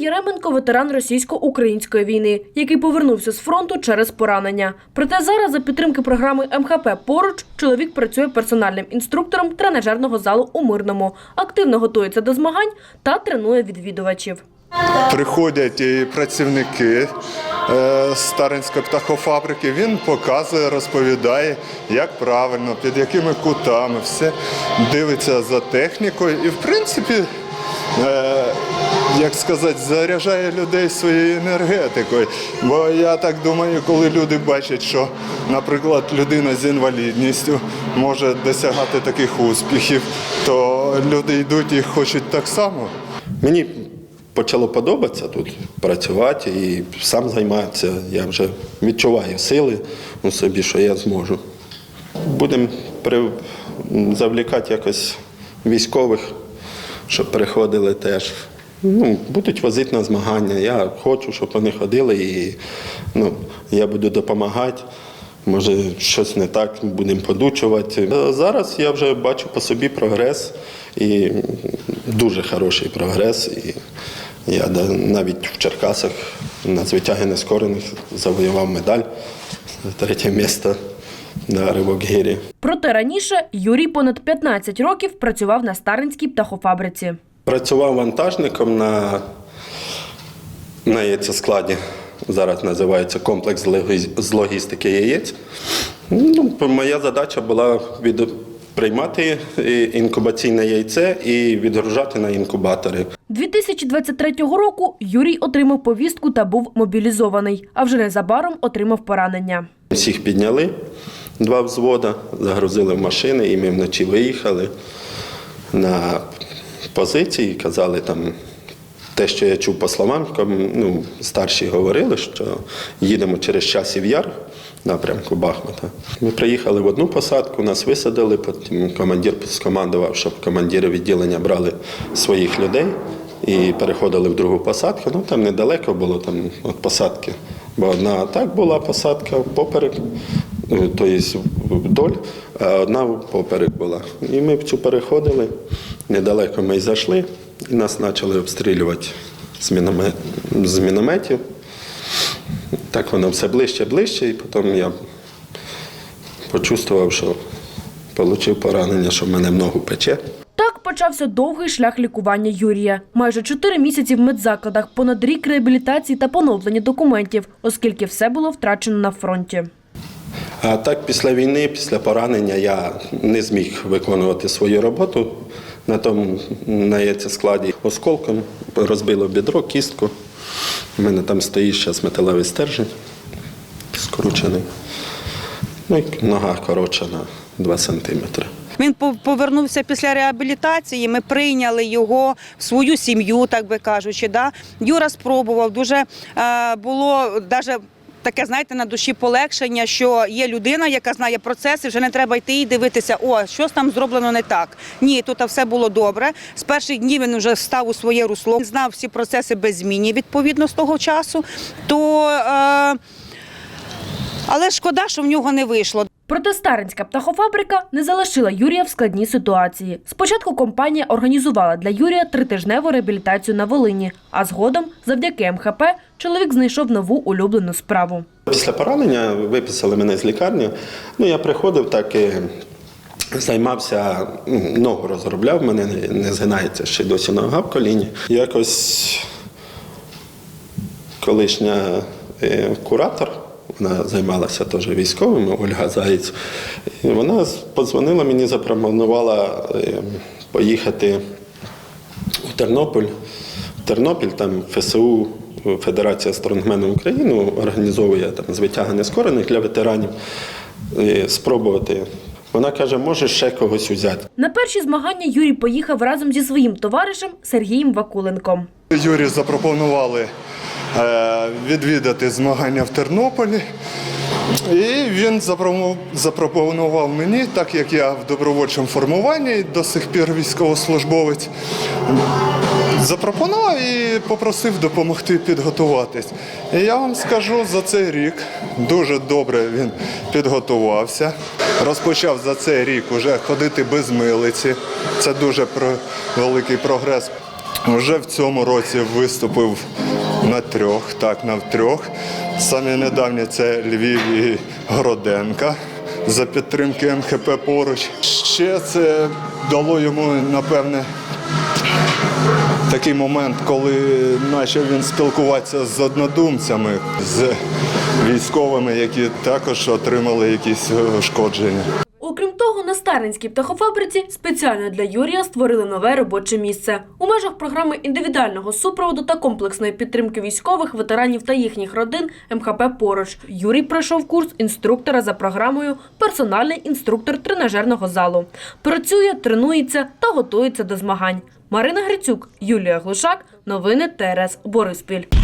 Єременко ветеран російсько-української війни, який повернувся з фронту через поранення. Проте зараз за підтримки програми МХП поруч чоловік працює персональним інструктором тренажерного залу у Мирному, активно готується до змагань та тренує відвідувачів. Приходять і працівники е, Старинської птахофабрики. Він показує, розповідає, як правильно, під якими кутами, все дивиться за технікою і, в принципі, е, як сказати, заряджає людей своєю енергетикою. Бо я так думаю, коли люди бачать, що, наприклад, людина з інвалідністю може досягати таких успіхів, то люди йдуть і хочуть так само. Мені почало подобатися тут працювати і сам займатися. Я вже відчуваю сили у собі, що я зможу. Будемо завлікати якось військових, щоб приходили теж. Ну, будуть возити на змагання. Я хочу, щоб вони ходили і ну, я буду допомагати. Може, щось не так, будемо подучувати. Е, Зараз я вже бачу по собі прогрес і дуже хороший прогрес. І я навіть в Черкасах на звитяги нескорених завоював медаль, третє місце на ривок гірі. Проте раніше Юрій понад 15 років працював на Старинській птахофабриці. Працював вантажником на, на яйцескладі. Зараз називається комплекс з логістики яєць. Ну, моя задача була від, приймати інкубаційне яйце і відгружати на інкубатори. 2023 року Юрій отримав повістку та був мобілізований, а вже незабаром отримав поранення. Всіх підняли, два взвода, загрузили в машини, і ми вночі виїхали на позиції. Казали там те, що я чув по словам, ну, старші говорили, що їдемо через часів яр в напрямку Бахмута. Ми приїхали в одну посадку, нас висадили, потім командир скомандував, щоб командири відділення брали своїх людей і переходили в другу посадку. Ну там недалеко було там від посадки. Бо одна так була посадка поперек, тобто вдоль, а одна поперек була. І ми цю переходили, недалеко ми й зайшли, і нас почали обстрілювати з, міномет, з мінометів. Так воно все ближче, ближче, і потім я почувствував, що отримав поранення, що в мене в ногу пече. Так почався довгий шлях лікування Юрія. Майже чотири місяці в медзакладах, понад рік реабілітації та поновлення документів, оскільки все було втрачено на фронті. А так, після війни, після поранення я не зміг виконувати свою роботу на тому на складі осколком, розбило бідро, кістку. У мене там стоїть зараз металевий стержень скручений. Ну і нога коротша на 2 сантиметри. Він пов- повернувся після реабілітації. Ми прийняли його в свою сім'ю, так би кажучи. Да? Юра спробував. Дуже е, було даже таке, знаєте, на душі полегшення, що є людина, яка знає процеси, вже не треба йти і дивитися, о, щось там зроблено не так. Ні, тут все було добре. З перших днів він вже став у своє русло, Він знав всі процеси без зміни відповідно з того часу. То, е, але шкода, що в нього не вийшло. Проте Старинська птахофабрика не залишила Юрія в складній ситуації. Спочатку компанія організувала для Юрія тритижневу реабілітацію на Волині, а згодом, завдяки МХП, чоловік знайшов нову улюблену справу. Після поранення виписали мене з лікарні. Ну, я приходив так і займався, ну, ногу розробляв, мене не, згинається ще досі нога в коліні. Якось колишня е, куратор, вона займалася теж військовими, Ольга Заєць. І вона подзвонила мені, запропонувала е, поїхати у Тернопіль. В Тернопіль там ФСУ, Федерація стронгменів України організовує там звитяги нескорених для ветеранів. Спробувати. Вона каже, може ще когось взяти. На перші змагання Юрій поїхав разом зі своїм товаришем Сергієм Вакуленком. Юрі запропонували відвідати змагання в Тернополі. І він запропонував- мені, так як я в добровольчому формуванні до сих пір військовослужбовець, запропонував і попросив допомогти підготуватись. І я вам скажу, за цей рік дуже добре він підготувався. Розпочав за цей рік уже ходити без милиці. Це дуже великий прогрес. Вже в цьому році виступив на трьох, так, на трьох. Самі недавні це Львів і Гроденка за підтримки МХП поруч. Ще це дало йому, напевне, такий момент, коли почав він спілкуватися з однодумцями, з військовими, які також отримали якісь ушкодження. Старинській птахофабриці спеціально для Юрія створили нове робоче місце. У межах програми індивідуального супроводу та комплексної підтримки військових, ветеранів та їхніх родин МХП поруч. Юрій пройшов курс інструктора за програмою Персональний інструктор тренажерного залу. Працює, тренується та готується до змагань. Марина Грицюк, Юлія Глушак. Новини ТРС Бориспіль.